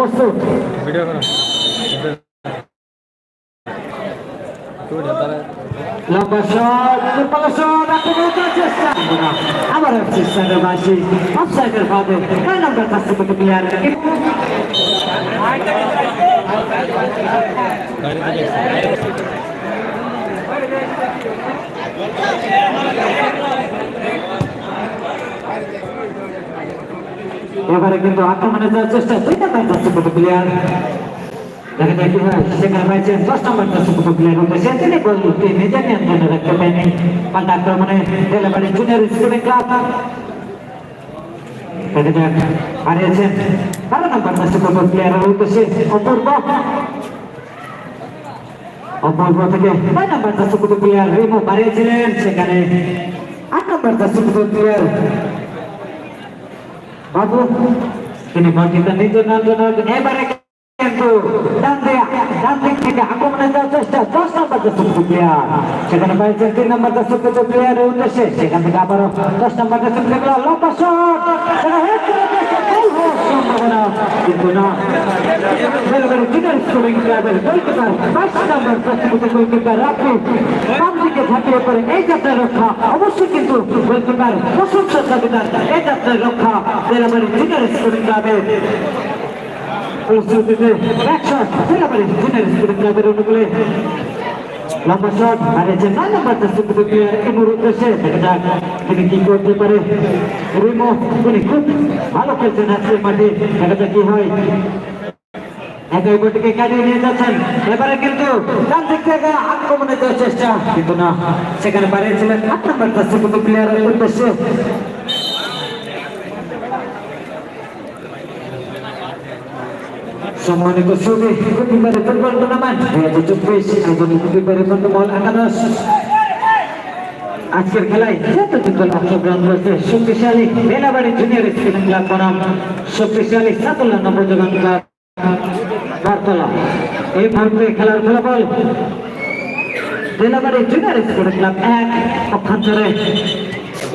প্রস্তুত ভিডিও করো। লম্বা শট দুর্বল শট আক্রমণের চেষ্টা আবার চেষ্টা বাসি অফসাইডের ভাবে নয় নম্বর কাছে থেকে প্লেয়ার বাইরে থেকে এবারে কিন্তু আক্রমণে যাওয়ার চেষ্টা দুই নম্বর কাছে থেকে প্লেয়ার দেখা যায় কি হয় সেখানে পাইছেন দশ নম্বর কাছে থেকে প্লেয়ার উঠেছে তিনি গোলটি নিজের নিয়ন্ত্রণে রাখতে পারেনি পাল্টা আক্রমণে ডেলাবাড়ি জুনিয়র স্কুলের ক্লাব দেখা যাক হারিয়েছেন বারো নম্বর কাছে থেকে প্লেয়ারের উদ্দেশ্যে অপূর্ব অপূর্ব থেকে নয় নম্বর কাছে থেকে প্লেয়ার রিমো হারিয়েছিলেন সেখানে আট নম্বর কাছে থেকে প্লেয়ার বাবু, তিনি বঞ্চিত নন্দন এবারে কিন্তু আক্রমণে যাওয়ার চেষ্টা, দশ নম্বর দর্শক প্লেয়ার সেখানে পাইছেন তিন নম্বর দর্শক প্লেয়ারের উদ্দেশ্যে, সেখান থেকে আবারও দশ নম্বর দর্শক প্লেয়ার লম্বা শট সম্ভাবনা কিন্তু না। রেলওয়ের জুনিয়র স্কুলিং ক্লাবের গোলকিপার বাইশ নম্বর প্রস্তুত গোলকিপার রাখি বাম দিকে ঝাঁপিয়ে পড়ে এই যাত্রার রক্ষা। অবশ্যই কিন্তু গোলকিপার প্রশংসার দাবিদার এই যাত্রার রক্ষা রেলওয়ের জুনিয়র স্কুলিং ক্লাবের প্রস্তুতিতে একশো রেলওয়ের জুনিয়র স্কুলিং ক্লাবের অনুকূলে লম্বা শট হারিয়েছে নয় নম্বর দর্শক প্লেয়ার এমুর উদ্দেশ্যে দেখা তিনি কি করতে পারে রিমো তিনি খুব ভালো খেলছেন আজকে মাঠে দেখা কি হয় একাই গোটিকে কাটিয়ে নিয়ে যাচ্ছেন এবারে কিন্তু ডান দিক থেকে আক্রমণে চেষ্টা কিন্তু না সেখানে বাড়িয়েছিলেন আট নম্বর দর্শক প্লেয়ারের উদ্দেশ্যে সম্মানিত সুদী ফুটবল টুর্নামেন্ট দুই হাজার চব্বিশ আয়োজন কুটিবারে ফুটবল একাদশ। আজকের খেলায় যতটি দল অংশগ্রহণ করেছে শক্তিশালী বেলাবাড়ি জুনিয়র স্কুলিং ক্লাব বনাম। শক্তিশালী সাতুল্লাহ নবযোগান ক্লাব বারতলা এই মুহূর্তে খেলার ফলাফল বেলাবাড়ি জুনিয়র স্কুলিং ক্লাব এক পক্ষান্তরে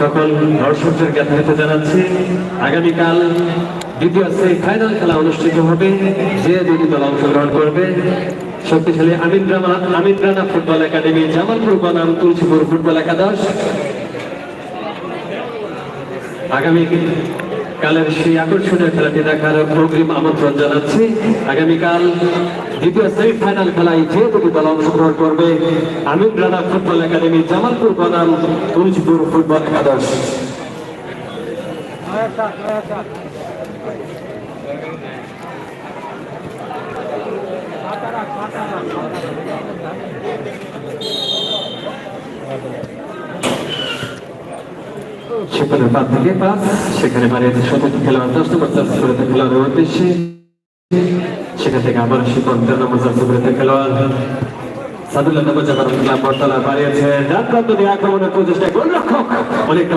সকল দর্শকদের জ্ঞাতাহিত জানাচ্ছি। আগামীকাল দ্বিতীয় সেই ফাইনাল খেলা অনুষ্ঠিত হবে, যে দুটি দল অংশগ্রহণ করবে। শক্তিশালী আমিন রানা আমিন রানা ফুটবল একাডেমি, জামালপুর বনাম তুলসীপুর ফুটবল একাদশ। আগামী কালের সেই আকর্ষণীয় খেলাটি দেখার অগ্রিম আমন্ত্রণ জানাচ্ছি। আগামীকাল দ্বিতীয় সেমিফাইনাল খেলায় যে দুটি দল অংশগ্রহণ করবে আমিন রানা ফুটবল একাডেমি জামালপুর বনাম তুলসীপুর ফুটবল একাদশ সেখানে পাঁচ থেকে পাঁচ সেখানে বাড়িয়েছে শতক খেলোয়াড় দশ নম্বর চার্জ করেছে খেলোয়াড়ের উদ্দেশ্যে সেখান থেকে আবার তেরো নম্বর চার্জ করে খেলোয়াড় সাদুল্লাহ আক্রমণের অনেকটা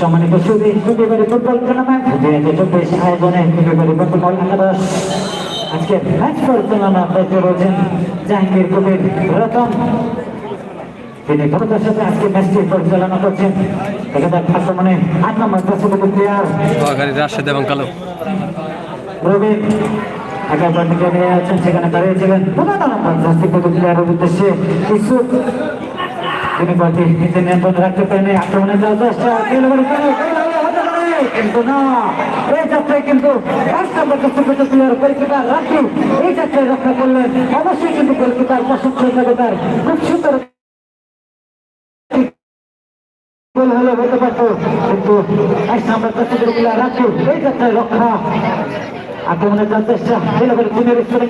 সম্মানিত সুদী দুটিবারে ফুটবল টুর্নামেন্ট দুই হাজার চব্বিশ আয়োজনে দুটিবারে ফুটবল একাদশ আজকের ম্যাচ পরিচালনা দায়িত্বে রয়েছেন জাহাঙ্গীর কবির রতন। তিনি ভারতের সাথে আজকে ম্যাচটি পরিচালনা করছেন। এখানে আক্রমণে আট নম্বর প্লেয়ার রাশেদ এবং কালো। রবীন নিয়ে আছেন সেখানে দাঁড়িয়েছিলেন। নম্বর প্লেয়ারের উদ্দেশ্যে ইসুক তিনি বলটি নিজে নিয়ন্ত্রণ রাখতে পারেনি, আক্রমণে যাওয়ার চেষ্টা কিন্তু না, এই যাত্রায় কিন্তু গোলকিপার রাখি, এই যাত্রায় রক্ষা করলেন, অবশ্যই কিন্তু গোলকিপার প্রশংসা জগতার খুব সুন্দর গোল হলে, হতে পারতো, কিন্তু প্রতি প্লেয়ার রাখি, এই যাত্রায় রক্ষা। আক্রমণের যাওয়ার চেষ্টা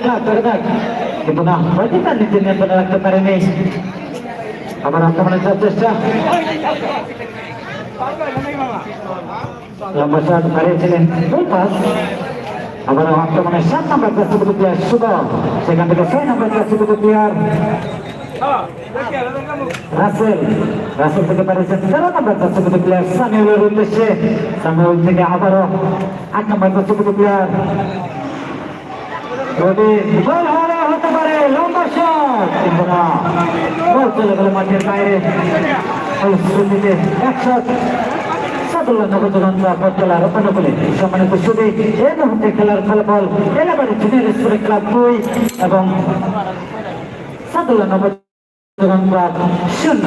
ক্লাব কিন্তু না গোলকিপার নিজে নিয়ন্ত্রণে রাখতে পারেনি। আবার আক্রমণের চেষ্টা। লম্বা শট হারিয়েছিলেন পাস আবার আক্রমণের সাত নম্বর প্রস্তুতি প্লেয়ার শুভ সেখান থেকে ছয় নম্বর প্রস্তুতি প্লেয়ার রাসেল। রাসেল থেকে পারিয়েছেন তেরো নম্বর প্রস্তুতি প্লেয়ার সামিউলের উদ্দেশ্যে। সামিউল থেকে আবারও আট নম্বর প্রস্তুতি প্লেয়ার গোল চলে গেল মাঠের বাইরে ফলশ্রুতিতে এক শট সাদুল্লাহ নবজগন্তা পথচলার অনুকূলে সম্মানিত শুধু এই খেলার ফলাফল এলাবাড়ি জুনিয়র স্কুলের ক্লাব দুই এবং সাদুল্লাহ নবজগন্তা শূন্য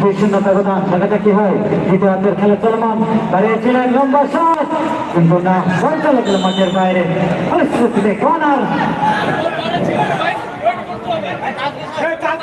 দুই শূন্য ব্যবধান দেখাটা কি হয় দ্বিতীয় অর্ধের খেলা চলমান দাঁড়িয়েছিলেন লম্বা শট কিন্তু না বল চলে গেল মাঠের বাইরে ফলশ্রুতিতে কর্নার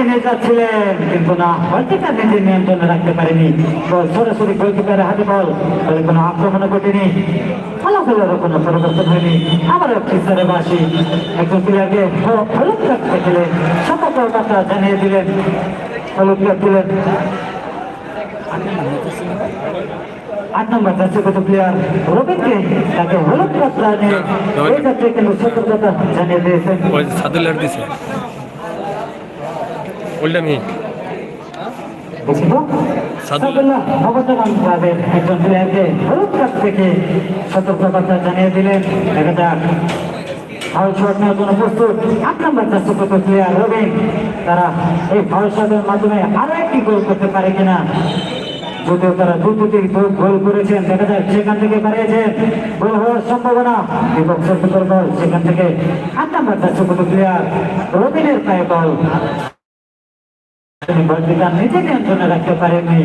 কাটিয়ে যাচ্ছিলেন কিন্তু না গতিটা নিজে নিয়ন্ত্রণে রাখতে পারেনি। সরাসরি গোলকিপারের হাতে বল তবে কোনো আক্রমণ ঘটেনি। ফলাফলেরও কোনো পরিবর্তন হয়নি। আবার ফিসারে বাসি একজন প্লেয়ারকে হলুদ কার্ড দেখলে সতর্কতা জানিয়ে দিলেন। হলুদ কার্ড দিলেন আট নম্বর কত প্লেয়ার? রবিনকে তাকে হলুদ কার্ড জানিয়ে এই যাত্রী কিন্তু সতর্কতা জানিয়ে দিয়েছেন। ওই সাদুল্লার দিছে উল্টা মি দুঃখিত সাদুল্লাহ নবজান ক্লাবের একজন প্লেয়ারকে হলুদ কার্ড থেকে সতর্কতা জানিয়ে দিলেন দেখা যাক ফাউল শট নেওয়ার জন্য প্রস্তুত আট নম্বর প্লেয়ার রবিন তারা এই ফাউল শটের মাধ্যমে আরও একটি গোল করতে পারে কিনা যদিও তারা দু দুটি গোল- গোল করেছেন দেখা যায় সেখান থেকে বাড়িয়েছেন গোল হওয়ার সম্ভাবনা বিপক্ষের ভিতর বল সেখান থেকে আট নম্বর প্লেয়ার রবিনের পায়ে বল। তার নিজে নিয়ন্ত্রণে রাখতে পারেননি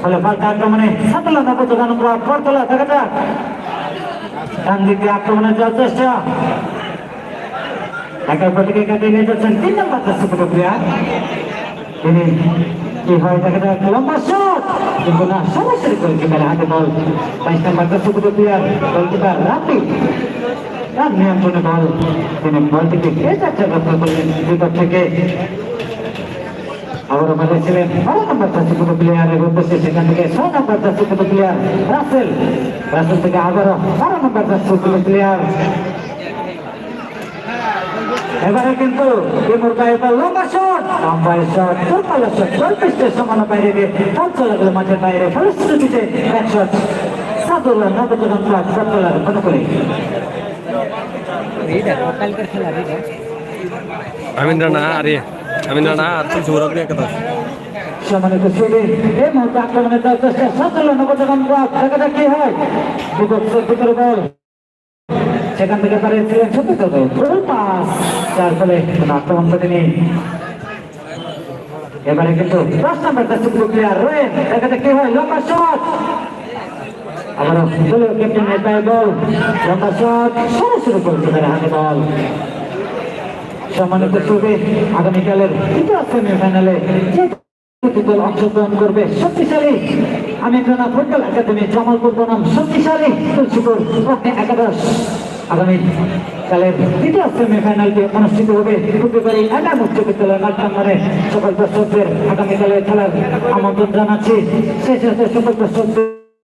ফলে পাল্টা আক্রমণে সাতলা নবজান পরতলা দেখা যাক ডান দিকে আক্রমণে যাওয়ার চেষ্টা একের পর দিকে কাটিয়ে নিয়ে যাচ্ছেন তিন নম্বর যাচ্ছে কত প্লেয়ার তিনি কি হয় দেখা যাক লম্বা শট কিন্তু না বল বাইশ নম্বর যাচ্ছে থেকে আবার আমাদের ছিলেন বারো নম্বর চাষি কোনো প্লেয়ারের উদ্দেশ্যে সেখান থেকে ছয় নম্বর চাষি কোনো প্লেয়ার রাসেল। রাসেল থেকে আবারও বারো নম্বর চাষি কোনো প্লেয়ার এবারে কিন্তু টিমুর পায়ে লম্বা শট লম্বায় শট চোরপালা শট গোল সমান বাইরে দিয়ে বল চলে গেল মাঠের বাইরে ফলশ্রুতিতে এক শট সাদুল্লাহ নবচরণ ক্লাব সত্তলার অনুকূলে আমিন্দ্র না আরে আমিন্দ্র না আর তুলছি ওরা একটা সম্মানিত ছবি এই মুহূর্তে আক্রমণের দেওয়ার চেষ্টা সাফল্য নবজাগরণ ক্লাব দেখা যাক কি ভিতরে বল। সেখান থেকে করেনি এবারে কিন্তু দশ নাম্বার কাছে প্লেয়ার রয়েন কি হয়। লম্বা শট। দলীয় ক্যাপ্টেন নেতায় বল। লম্বা শট। সরাসরি তারা হাতে বল। সম্মানিত আগামীকালের তৃতীয় সেমিফাইনালে অংশগ্রহণ করবে, শক্তিশালী জামালপুর বনাম একাদশ। অনুষ্ঠিত হবে উচ্চ আগামীকালের খেলার আমন্ত্রণ জানাচ্ছি। সেই সাথে সকল দর্শকদের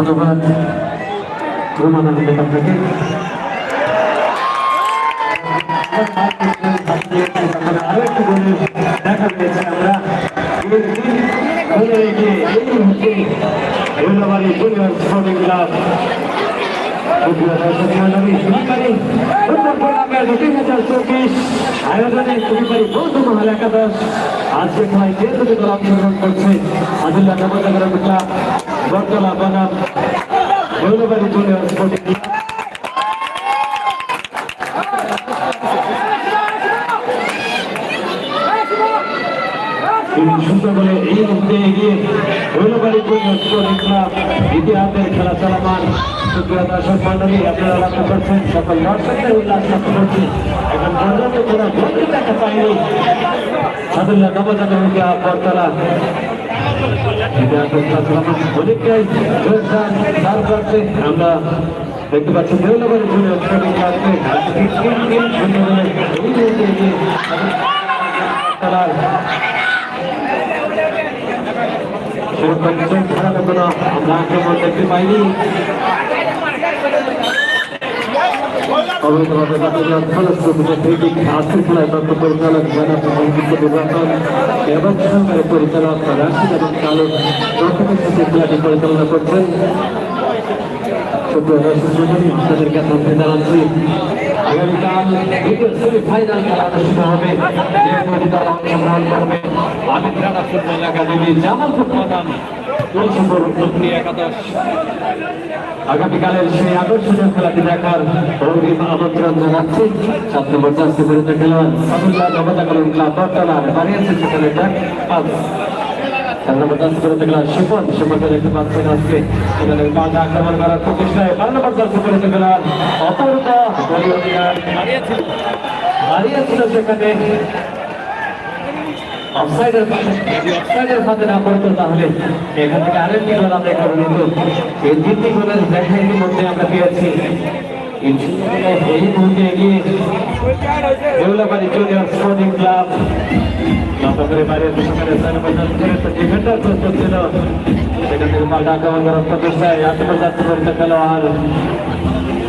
ধন্যবাদ। আপনাকে আরও একটু গোলের দেখা পেয়েছি আমরা। ধন্যবাদ জুনিয়র স্পোর্টিং আজকে খেলায় যে দুটি অংশগ্রহণ করছে। আদিল্লা ক্লাব বরতলা বনাম গৌরবাড়ি জুনিয়র স্পোর্টিং সুন্দর বলে এই মুহূর্তে এগিয়ে গৌরবাড়ি জুনিয়র স্পোর্টিং ক্লাব ইতিহাসের খেলা চলমান সুপ্রিয় দর্শক মন্ডলী আপনারা লক্ষ্য করছেন সকল দর্শকদের উল্লাস লক্ষ্য করছি অনেকটাই তার করছে আমরা দেখতে পাচ্ছি কোনো আমরা আক্রমণ দেখতে পাইনি। অবৈধভাবে বাতিল ফলশ্রুতিতে ক্রিকেট আজকের খেলায় প্রাপ্ত পরিচালক জানাব সংযুক্ত নির্বাচন এবং জানাচ্ছি, আগামীকাল সেমিফাইনাল খেলা অনুষ্ঠিত হবে। করবে আমিত্রানা ফুটবল একাডেমি জামালপুর প্রধান আগামীকালের সেই আকর্ষণীয় খেলাটি দেখার অগ্রিম আমন্ত্রণ জানাচ্ছি। সাত নম্বর চারটি বিরুদ্ধে খেলোয়াড় সাদুল্লাহ নবজাগরণ ক্লাব বর্তমান বানিয়েছে সেখানে পাঁচ চার নম্বর চারটি বিরুদ্ধে খেলোয়াড় শিপন শিপনকে দেখতে পাচ্ছেন আজকে। সেখানে বাধা আক্রমণ করার প্রচেষ্টায় বারো নম্বর চারটি বিরুদ্ধে খেলোয়াড় হারিয়েছিল হারিয়েছিল সেখানে অফসাইডের যদি অফসাইডের পাশে না পড়তো তাহলে এখান থেকে আরেকটি গোল আমরা করে নিত। এই তিনটি গোলের দেখা ইতিমধ্যে আমরা পেয়েছি। এই মুহূর্তে এগিয়ে দেউলাবাড়ি জুনিয়র স্পোর্টিং ক্লাব লম্বা করে বাইরে সেখানে স্থানপন্ন করে ডিফেন্ডার প্রস্তুত ছিল। সেখান থেকে আত্মপ্রচার খেলোয়াড়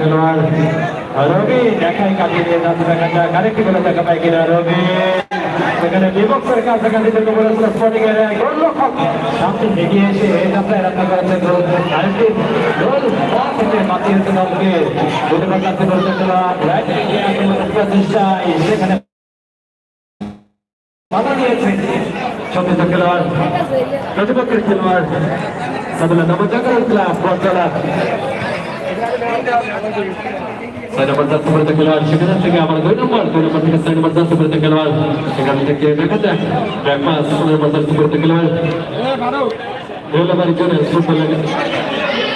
খেলোয়াড়। রবি দেখাই কাটিয়ে দিয়ে যাচ্ছে দেখা যাক আরেকটি বলে দেখা রবি সেখানে সামনে এগিয়ে এসে এই যাত্রায় রক্ষা করেছেন গোল আরেকটি গোল বল থেকে বলতে খেলোয়াড় খেলোয়াড়। প্রতিপক্ষের খেলোয়াড়। সাদুল্লাহ নবজাগরণ ক্লাব বটতলা ছয় নম্বর যাচ্ছে পড়তে খেলোয়াড় সেখান থেকে আবার দুই নম্বর দুই নম্বর থেকে ছয় নম্বর যাচ্ছে পড়তে খেলোয়াড় সেখান থেকে দেখা যাক ব্যাক পাস নম্বর যাচ্ছে পড়তে খেলোয়াড় দোলাবাড়ি জোনে ফুটবল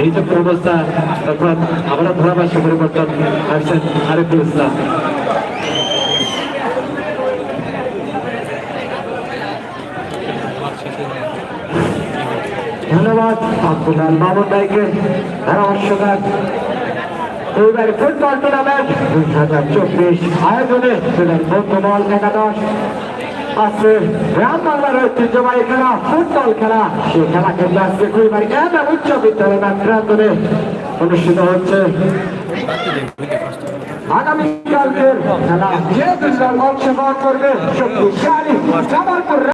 এই যে অবস্থা তখন আমরা ধারাভাষ্য পরিবর্তন আসছেন আরিফুল ইসলাম ধন্যবাদ আব্দুল্লাহ মামুন ভাইকে ধারাভাষ্যকার এইবার ফুটবল টুর্নামেন্ট দুই হাজার চব্বিশ আয়োজনে বন্ধুমল একাদশ। আজকে গ্রাম বাংলার ঐতিহ্যবাহী খেলা, ফুটবল খেলা। সেই খেলা কিন্তু আজকে কুড়িবাড়ি এম উচ্চ বিদ্যালয় প্রান্তরে অনুষ্ঠিত হচ্ছে। আগামীকালকের খেলা যে দুজন অংশগ্রহণ করবে, শক্তিশালী জামালপুর